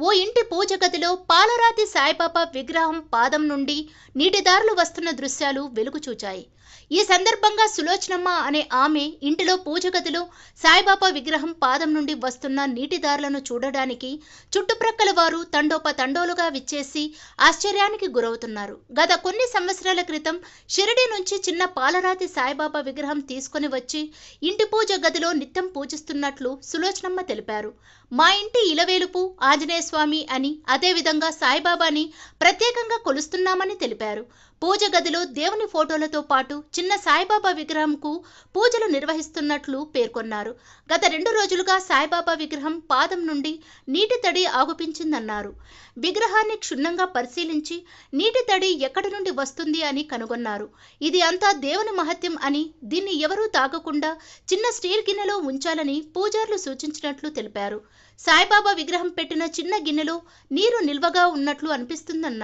ఓ ఇంటి పూజ గదిలో పాలరాతి సాయిబాబా విగ్రహం పాదం నుండి నీటిదారులు వస్తున్న దృశ్యాలు వెలుగు చూచాయి ఈ సందర్భంగా సులోచనమ్మ అనే ఆమె ఇంటిలో పూజ గదిలో సాయిబాబా విగ్రహం పాదం నుండి వస్తున్న నీటిదారులను చూడడానికి చుట్టుప్రక్కల వారు తండోప తండోలుగా విచ్చేసి ఆశ్చర్యానికి గురవుతున్నారు. గత కొన్ని సంవత్సరాల క్రితం షిరిడి నుంచి చిన్న పాలరాతి సాయిబాబా విగ్రహం తీసుకొని వచ్చి ఇంటి పూజ గదిలో నిత్యం పూజిస్తున్నట్లు సులోచనమ్మ తెలిపారు. మా ఇంటి ఇలవేలుపు ఆంజనేయ స్వామి అని అదేవిధంగా సాయిబాబాని ప్రత్యేకంగా కొలుస్తున్నామని తెలిపారు. పూజ గదిలో దేవుని ఫోటోలతో పాటు చిన్న సాయిబాబా విగ్రహంకు పూజలు నిర్వహిస్తున్నట్లు పేర్కొన్నారు. గత రెండు రోజులుగా సాయిబాబా విగ్రహం పాదం నుండి నీటి తడి ఆగుపించిందన్నారు. విగ్రహాన్ని క్షుణ్ణంగా పరిశీలించి నీటి తడి ఎక్కడి నుండి వస్తుంది అని కనుగొన్నారు. ఇది అంతా దేవుని మహత్యం అని దీన్ని ఎవరూ తాగకుండా చిన్న స్టీల్ గిన్నెలో ఉంచాలని పూజారులు సూచించినట్లు తెలిపారు. సాయిబాబా విగ్రహం పెట్టిన చిన్న గిన్నెలో నీరు నిల్వగా ఉన్నట్లు అనిపిస్తుందన్నారు.